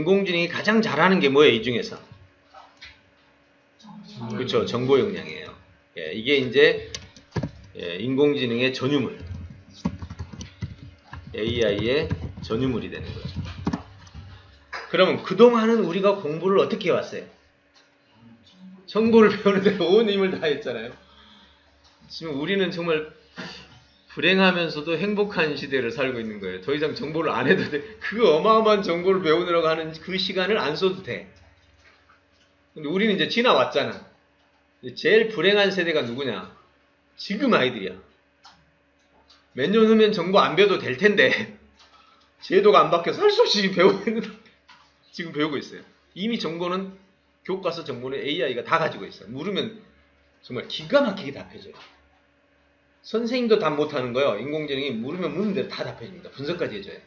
인공지능이 가장 잘하는 게 뭐예요? 이 중에서? 그렇죠. 정보 역량이에요. 예, 이게 이제 예, 인공지능의 전유물. AI의 전유물이 되는 거죠. 그러면 그동안은 우리가 공부를 어떻게 해왔어요? 정보를 배우는데 온 힘을 다했잖아요. 지금 우리는 정말 불행하면서도 행복한 시대를 살고 있는 거예요. 더 이상 정보를 안 해도 돼. 그 어마어마한 정보를 배우느라고 하는 그 시간을 안 써도 돼. 근데 우리는 이제 지나왔잖아. 제일 불행한 세대가 누구냐? 지금 아이들이야. 몇 년 후면 정보 안 배워도 될 텐데 제도가 안 바뀌어서 할 수 없이 배우고 있는 지금 배우고 있어요. 이미 정보는 교과서 정보는 AI가 다 가지고 있어요. 물으면 정말 기가 막히게 답해줘요. 선생님도 답 못하는 거예요. 인공지능이 물으면 묻는 대로 다 답해줍니다. 분석까지 해줘요.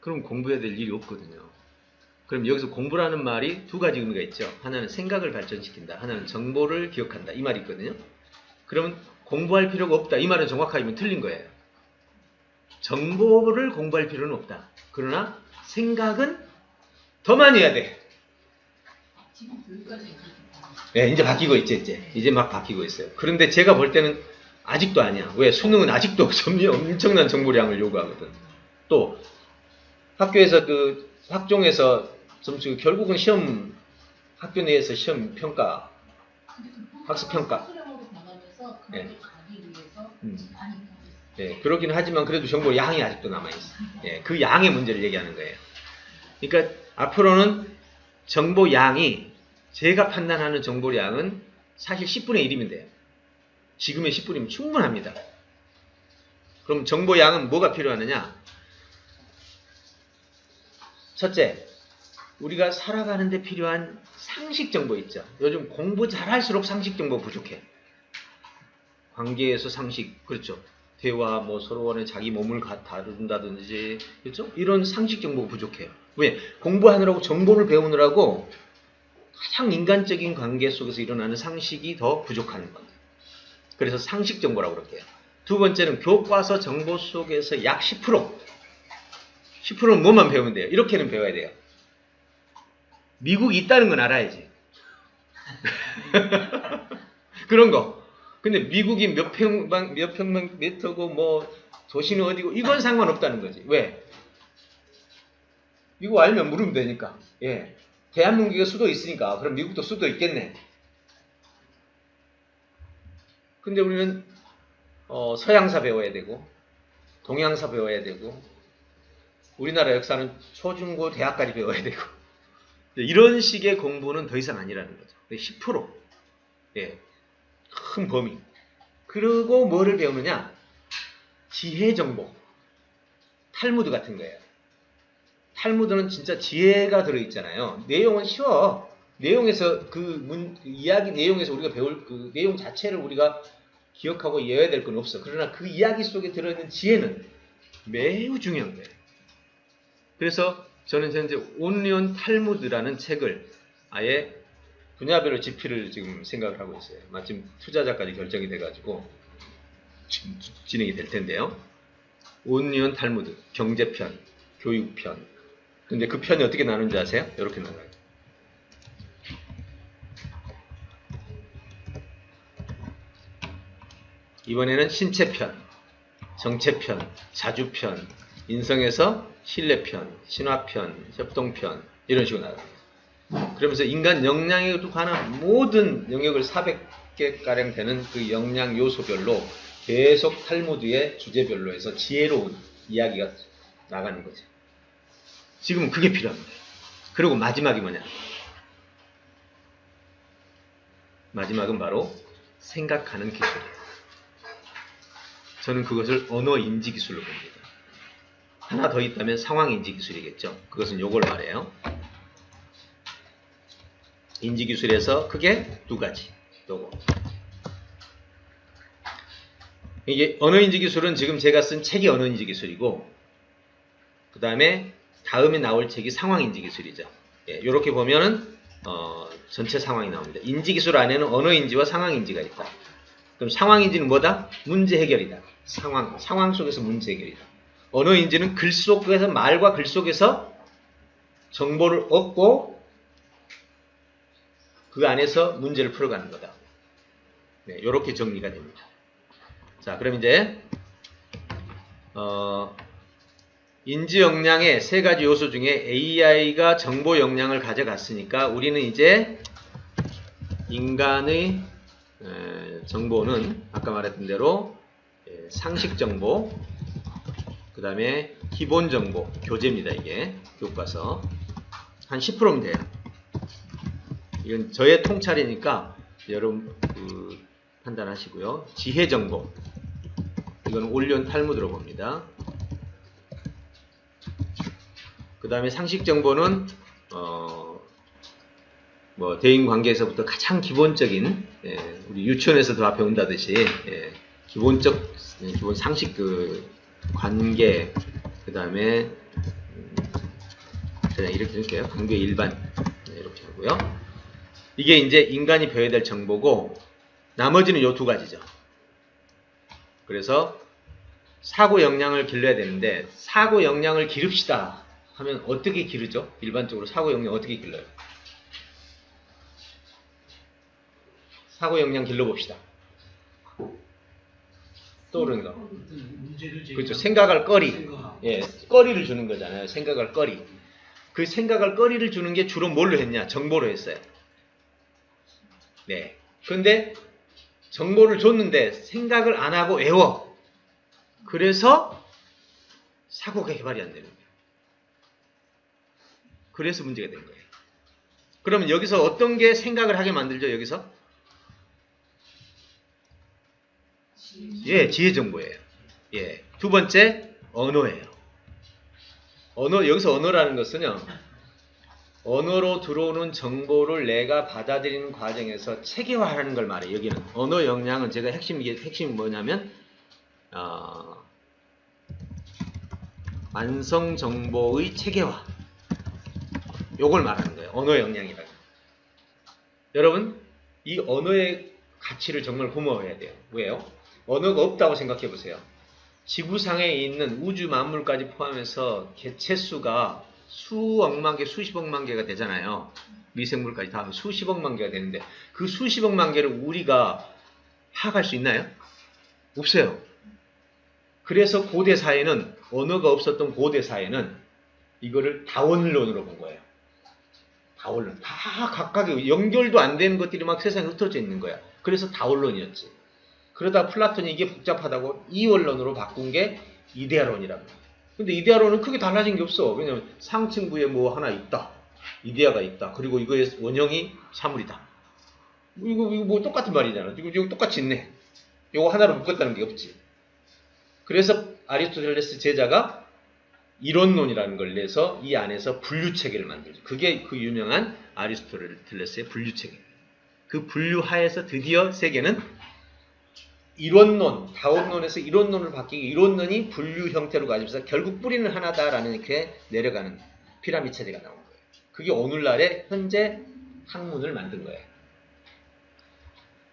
그럼 공부해야 될 일이 없거든요. 그럼 여기서 공부라는 말이 두 가지 의미가 있죠. 하나는 생각을 발전시킨다. 하나는 정보를 기억한다. 이 말이 있거든요. 그러면 공부할 필요가 없다. 이 말은 정확하면 틀린 거예요. 정보를 공부할 필요는 없다. 그러나 생각은 더 많이 해야 돼. 예, 이제 바뀌고 있지, 이제. 이제 막 바뀌고 있어요. 그런데 제가 볼 때는 아직도 아니야. 왜? 수능은 아직도 엄청난 정보량을 요구하거든. 또, 학교에서 그, 학종에서 점수, 결국은 시험, 학교 내에서 시험 평가, 학습 평가. 예. 음. 예, 그러긴 하지만 그래도 정보 양이 아직도 남아있어. 예, 그 양의 문제를 얘기하는 거예요. 그러니까 앞으로는 정보 양이 제가 판단하는 정보량은 사실 10분의 1이면 돼요. 지금의 10분이면 충분합니다. 그럼 정보 양은 뭐가 필요하느냐? 첫째, 우리가 살아가는데 필요한 상식 정보 있죠. 요즘 공부 잘할수록 상식 정보 부족해. 관계에서 상식, 그렇죠. 대화, 뭐 서로 간에 자기 몸을 가- 다룬다든지, 그렇죠? 이런 상식 정보가 부족해요. 왜? 공부하느라고 정보를 배우느라고 가장 인간적인 관계 속에서 일어나는 상식이 더 부족한 겁니다. 그래서 상식 정보라고 그럴게요. 두 번째는 교과서 정보 속에서 약 10%, 10%는 뭐만 배우면 돼요? 이렇게는 배워야 돼요. 미국이 있다는 건 알아야지. 그런 거. 근데 미국이 몇 평방, 몇 평방 미터고 뭐 도시는 어디고 이건 상관없다는 거지. 왜? 미국 알면 물으면 되니까. 예. 대한민국에 수도 있으니까 그럼 미국도 수도 있겠네. 근데 우리는 어, 서양사 배워야 되고 동양사 배워야 되고 우리나라 역사는 초중고 대학까지 배워야 되고 이런 식의 공부는 더 이상 아니라는 거죠. 10% 예, 큰 범위. 그리고 뭐를 배우느냐? 지혜 정보. 탈무드 같은 거예요. 탈무드는 진짜 지혜가 들어있잖아요. 내용은 쉬워. 내용에서 그 문, 그 이야기 내용에서 우리가 배울 그 내용 자체를 우리가 기억하고 이해해야 될 건 없어. 그러나 그 이야기 속에 들어있는 지혜는 매우 중요한 거예요. 그래서 저는 현재 온리온 탈무드라는 책을 아예 분야별로 집필을 지금 생각을 하고 있어요. 마침 투자자까지 결정이 돼가지고 진행이 될 텐데요. 온리온 탈무드, 경제편, 교육편. 근데 그 편이 어떻게 나누는지 아세요? 이렇게 나눠요. 이번에는 신체편, 정체편, 자주편, 인성에서 신뢰편, 신화편, 협동편 이런 식으로 나갑니다. 그러면서 인간 역량에 관한 모든 영역을 400개가량 되는 그 역량 요소별로 계속 탈무드의 주제별로 해서 지혜로운 이야기가 나가는 거죠. 지금은 그게 필요합니다. 그리고 마지막이 뭐냐? 마지막은 바로 생각하는 기술이에요. 저는 그것을 언어 인지 기술로 봅니다. 하나 더 있다면 상황 인지 기술이겠죠. 그것은 요걸 말해요. 인지 기술에서 크게 두 가지. 요거. 이게 언어 인지 기술은 지금 제가 쓴 책이 언어 인지 기술이고 그 다음에 다음에 나올 책이 상황 인지 기술이죠. 예, 이렇게 보면은 어, 전체 상황이 나옵니다. 인지 기술 안에는 언어 인지와 상황 인지가 있다. 그럼 상황 인지는 뭐다? 문제 해결이다. 상황 상황 속에서 문제 해결이다. 언어 인지는 글 속에서 말과 글 속에서 정보를 얻고 그 안에서 문제를 풀어가는 거다. 네, 이렇게 정리가 됩니다. 자, 그럼 이제 어, 인지 역량의 세 가지 요소 중에 AI가 정보 역량을 가져갔으니까 우리는 이제 인간의 에, 정보는 아까 말했던 대로 예, 상식 정보, 그 다음에 기본 정보, 교재입니다. 이게 교과서 한 10%면 돼요. 이건 저의 통찰이니까 여러분 그, 판단하시고요. 지혜 정보, 이건 올리온 탈무드로 봅니다. 그 다음에 상식 정보는 어, 뭐 대인 관계에서부터 가장 기본적인 예, 우리 유치원에서도 앞에 온다듯이 예, 기본적 예, 기본 상식 그 관계 그 다음에 음, 그냥 이렇게 할게요. 관계 일반 네, 이렇게 하고요. 이게 이제 인간이 배워야 될 정보고 나머지는 요 두 가지죠. 그래서 사고 역량을 길러야 되는데 사고 역량을 기릅시다 하면 어떻게 기르죠? 일반적으로 사고 역량 어떻게 길러요? 사고 역량 길러봅시다. 떠오르는 거. 그렇죠. 생각할 거리. 예, 거리를 주는 거잖아요. 생각할 거리. 그 생각할 거리를 주는 게 주로 뭘로 했냐? 정보로 했어요. 네. 근데 정보를 줬는데 생각을 안 하고 외워. 그래서 사고가 개발이 안 되는 거예요. 그래서 문제가 된 거예요. 그러면 여기서 어떤 게 생각을 하게 만들죠? 여기서? 예, 지혜 정보예요. 예. 두 번째, 언어예요. 언어, 여기서 언어라는 것은요, 언어로 들어오는 정보를 내가 받아들이는 과정에서 체계화하는 걸 말해요. 여기는. 언어 역량은 제가 핵심, 핵심이 뭐냐면, 어, 완성 정보의 체계화. 요걸 말하는 거예요. 언어 역량이라는. 여러분, 이 언어의 가치를 정말 고마워해야 돼요. 왜요? 언어가 없다고 생각해 보세요. 지구상에 있는 우주 만물까지 포함해서 개체 수가 수억만 개, 수십억만 개가 되잖아요. 미생물까지 다 하면 수십억만 개가 되는데 그 수십억만 개를 우리가 파악할 수 있나요? 없어요. 그래서 고대 사회는 언어가 없었던 고대 사회는 이거를 다원론으로 본 거예요. 다 원론. 다 각각의 연결도 안 되는 것들이 막 세상에 흩어져 있는 거야. 그래서 다 원론이었지. 그러다 플라톤이 이게 복잡하다고 이원론으로 바꾼 게 이데아론이라고. 근데 이데아론은 크게 달라진 게 없어. 왜냐면 상층부에 뭐 하나 있다. 이데아가 있다. 그리고 이거의 원형이 사물이다. 이거, 이거 뭐 똑같은 말이잖아. 이거, 이거 똑같이 있네. 이거 하나로 묶었다는 게 없지. 그래서 아리스토텔레스 제자가 이론론이라는 걸 내서 이 안에서 분류체계를 만들죠. 그게 그 유명한 아리스토텔레스의 분류체계. 그 분류하에서 드디어 세계는 이론론, 다원론에서 이론론을 바뀌고 이론론이 분류 형태로 가지면서 결국 뿌리는 하나다라는 이렇게 내려가는 피라미드 체제가 나온 거예요. 그게 오늘날의 현재 학문을 만든 거예요.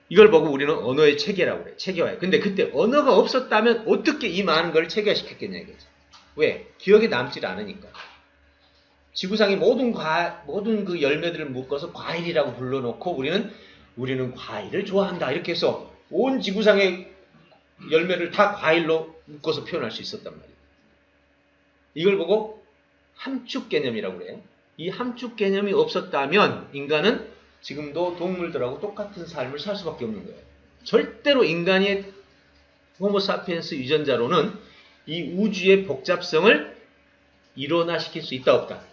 이걸 보고 우리는 언어의 체계라고 그래요. 체계화예요. 근데 그때 언어가 없었다면 어떻게 이 많은 걸 체계화시켰겠냐 이거죠. 왜? 기억에 남질 않으니까. 지구상의 모든 과, 모든 그 열매들을 묶어서 과일이라고 불러놓고 우리는 우리는 과일을 좋아한다 이렇게 해서 온 지구상의 열매를 다 과일로 묶어서 표현할 수 있었단 말이에요. 이걸 보고 함축 개념이라고 그래요. 이 함축 개념이 없었다면 인간은 지금도 동물들하고 똑같은 삶을 살 수밖에 없는 거예요. 절대로 인간이 호모사피엔스 유전자로는 이 우주의 복잡성을 일원화시킬 수 있다 없다?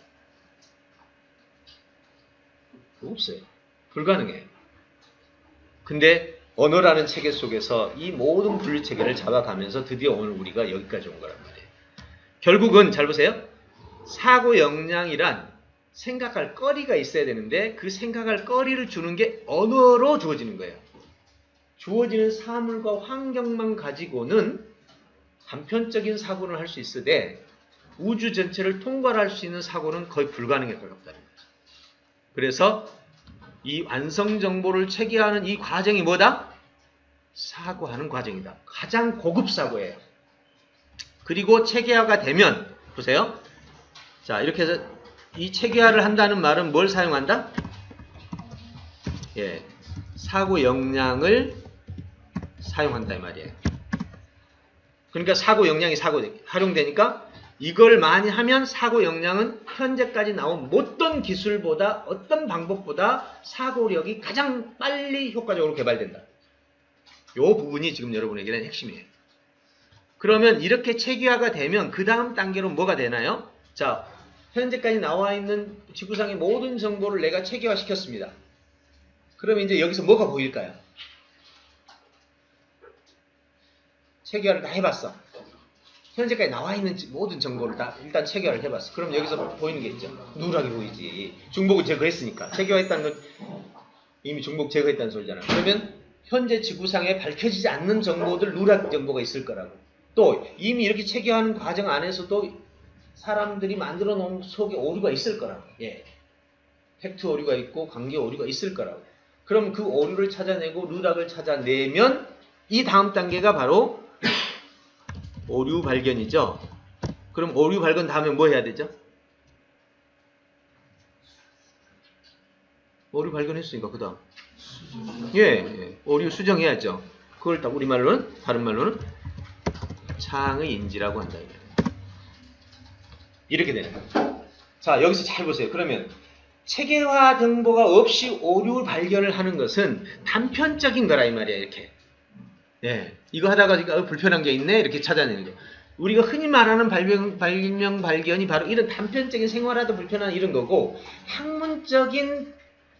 없어요. 불가능해요. 근데 언어라는 체계 속에서 이 모든 분류 체계를 잡아가면서 드디어 오늘 우리가 여기까지 온 거란 말이에요. 결국은 잘 보세요. 사고 역량이란 생각할 거리가 있어야 되는데 그 생각할 거리를 주는 게 언어로 주어지는 거예요. 주어지는 사물과 환경만 가지고는 단편적인 사고를 할수 있으되 우주 전체를 통괄할 수 있는 사고는 거의 불가능에 가깝다는 거죠. 그래서 이 완성 정보를 체계하는 이 과정이 뭐다? 사고하는 과정이다. 가장 고급 사고예요. 그리고 체계화가 되면 보세요. 자 이렇게 해서 이 체계화를 한다는 말은 뭘 사용한다? 예, 사고 역량을 사용한다 이 말이에요. 그러니까 사고 역량이 사고 활용되니까 이걸 많이 하면 사고 역량은 현재까지 나온 어떤 기술보다 어떤 방법보다 사고력이 가장 빨리 효과적으로 개발된다. 요 부분이 지금 여러분에게는 핵심이에요. 그러면 이렇게 체계화가 되면 그 다음 단계로 뭐가 되나요? 자, 현재까지 나와 있는 지구상의 모든 정보를 내가 체계화 시켰습니다. 그러면 이제 여기서 뭐가 보일까요? 체계화를 다 해봤어. 현재까지 나와 있는 지- 모든 정보를 다 일단 체계화를 해봤어. 그럼 여기서 보이는 게 있죠. 누락이 보이지. 중복을 제거했으니까. 체계화했다는 건 이미 중복 제거했다는 소리잖아. 그러면 현재 지구상에 밝혀지지 않는 정보들 누락 정보가 있을 거라고. 또 이미 이렇게 체계화하는 과정 안에서도 사람들이 만들어 놓은 속에 오류가 있을 거라고. 예. 팩트 오류가 있고 관계 오류가 있을 거라고. 그럼 그 오류를 찾아내고 누락을 찾아내면 이 다음 단계가 바로 오류 발견이죠. 그럼 오류 발견 다음에 뭐 해야 되죠? 오류 발견했으니까 그 다음 예, 예, 오류 수정해야죠. 그걸 딱 우리말로는 다른 말로는 창의 인지라고 한다. 이렇게 되는 거예요. 자 여기서 잘 보세요. 그러면 체계화 정보가 없이 오류 발견을 하는 것은 단편적인 거라 이 말이야 이렇게. 예, 이거 하다가 지금 어, 불편한 게 있네 이렇게 찾아내는 거. 우리가 흔히 말하는 발명, 발명 발견이 바로 이런 단편적인 생활하다 불편한 이런 거고 학문적인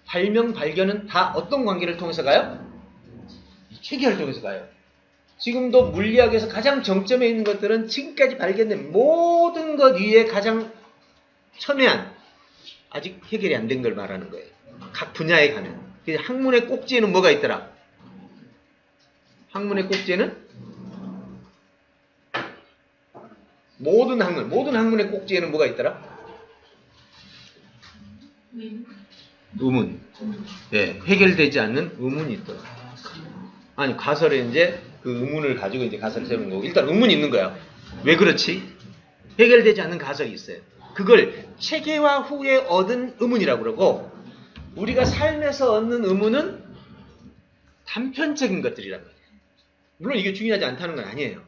발명 발견은 다 어떤 관계를 통해서 가요? 이 체계를 통해서 가요. 지금도 물리학에서 가장 정점에 있는 것들은 지금까지 발견된 모든 것 위에 가장 첨예한 아직 해결이 안 된 걸 말하는 거예요. 각 분야에. 그래서 학문의 꼭지에는 뭐가 있더라? 학문의 꼭지에는 모든 학문, 모든 학문의 꼭지에는 뭐가 있더라? 의문. 예, 해결되지 않는 의문이 있더라. 아니, 가설에 이제 그 의문을 가지고 이제 가설을 세우는 거고, 일단 의문이 있는 거야. 왜 그렇지? 해결되지 않는 가설이 있어요. 그걸 체계화 후에 얻은 의문이라고 그러고, 우리가 삶에서 얻는 의문은 단편적인 말이에요. 물론 이게 중요하지 않다는 건 아니에요.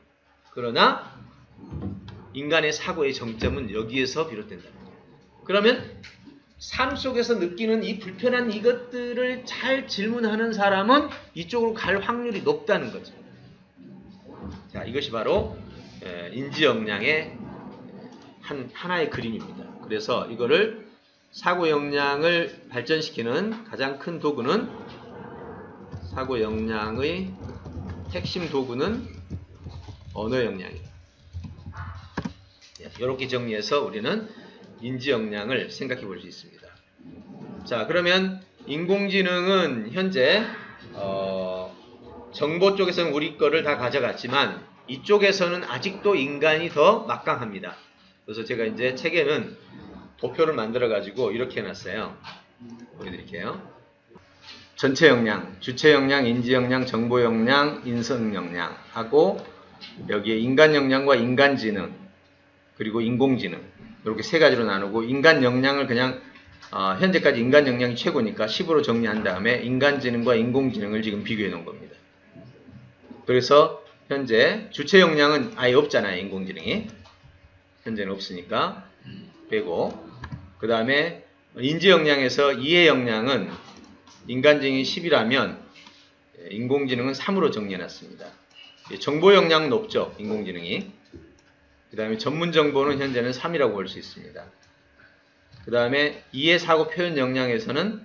그러나 인간의 사고의 정점은 여기에서 비롯된다. 그러면 삶 속에서 느끼는 이 불편한 이것들을 잘 질문하는 사람은 이쪽으로 갈 확률이 높다는 거죠. 자, 이것이 바로 에, 인지 역량의 한 하나의 그림입니다. 그래서 이거를 사고 역량을 발전시키는 가장 큰 도구는 사고 역량의 핵심 도구는 언어 역량이다. 이렇게 정리해서 우리는 인지 역량을 생각해 볼 수 있습니다. 자, 그러면 인공지능은 현재 어, 정보 쪽에서는 우리 거를 다 가져갔지만 이쪽에서는 아직도 인간이 더 막강합니다. 그래서 제가 이제 책에는 도표를 만들어 가지고 이렇게 해놨어요. 보여드릴게요. 전체 역량, 주체 역량, 인지 역량, 정보 역량, 인성 역량 하고 여기에 인간 역량과 인간 지능 그리고 인공지능 이렇게 세 가지로 나누고 인간 역량을 그냥 어, 현재까지 인간 역량이 최고니까 10으로 정리한 다음에 인간 지능과 인공지능을 지금 비교해 놓은 겁니다. 그래서 현재 주체 역량은 아예 없잖아요. 인공지능이 현재는 없으니까 빼고 그 다음에 인지 역량에서 이해 역량은 인간지능이 10이라면 인공지능은 3으로 정리해놨습니다. 정보 역량 높죠. 인공지능이. 그 다음에 전문 정보는 현재는 3이라고 볼 수 있습니다. 그 다음에 이해 사고 표현 역량에서는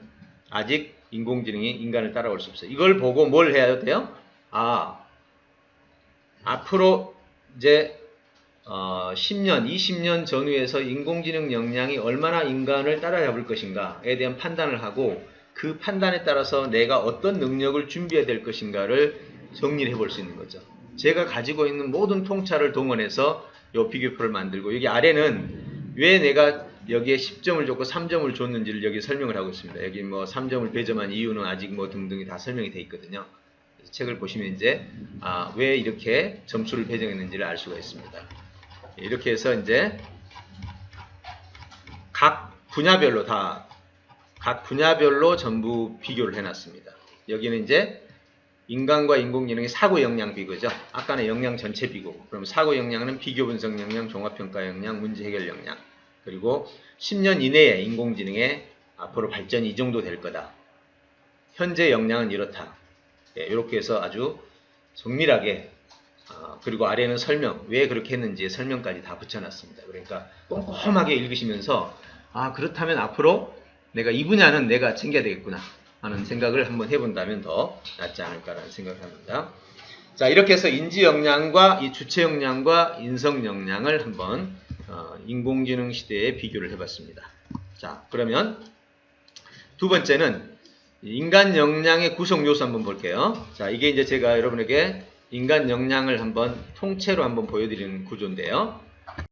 아직 인공지능이 인간을 따라올 수 없어요. 이걸 보고 뭘 해야 돼요? 아, 앞으로 이제 어, 10년, 20년 전후에서 인공지능 역량이 얼마나 인간을 따라잡을 것인가에 대한 판단을 하고 그 판단에 따라서 내가 어떤 능력을 준비해야 될 것인가를 정리를 해볼 수 있는 거죠. 제가 가지고 있는 모든 통찰을 동원해서 요 비교표를 만들고 여기 아래는 왜 내가 여기에 10점을 줬고 3점을 줬는지를 여기 설명을 하고 있습니다. 여기 뭐 3점을 배점한 이유는 아직 뭐 등등이 다 설명이 돼 있거든요. 책을 보시면 이제 아, 왜 이렇게 점수를 배정했는지를 알 수가 있습니다. 이렇게 해서 이제 각 분야별로 다 각 분야별로 전부 비교를 해놨습니다. 여기는 이제 인간과 인공지능의 사고 역량 비교죠. 아까는 역량 전체 비교. 그럼 사고 역량은 비교 분석 역량, 종합 평가 역량, 문제 해결 역량. 그리고 10년 이내에 인공지능의 앞으로 발전이 이 정도 될 거다. 현재 역량은 이렇다. 예, 이렇게 해서 아주 정밀하게 아, 그리고 아래는 설명 왜 그렇게 했는지 설명까지 다 붙여놨습니다. 그러니까 꼼꼼하게 읽으시면서 아 그렇다면 앞으로 내가 이 분야는 내가 챙겨야 되겠구나 하는 생각을 한번 해본다면 더 낫지 않을까라는 생각을 합니다. 자 이렇게 해서 인지 역량과 이 주체 역량과 인성 역량을 한번 어, 인공지능 시대에 비교를 해봤습니다. 자 그러면 두 번째는 인간 역량의 구성 요소 한번 볼게요. 자 이게 이제 제가 여러분에게 인간 역량을 한번 통째로 한번 보여드리는 구조인데요.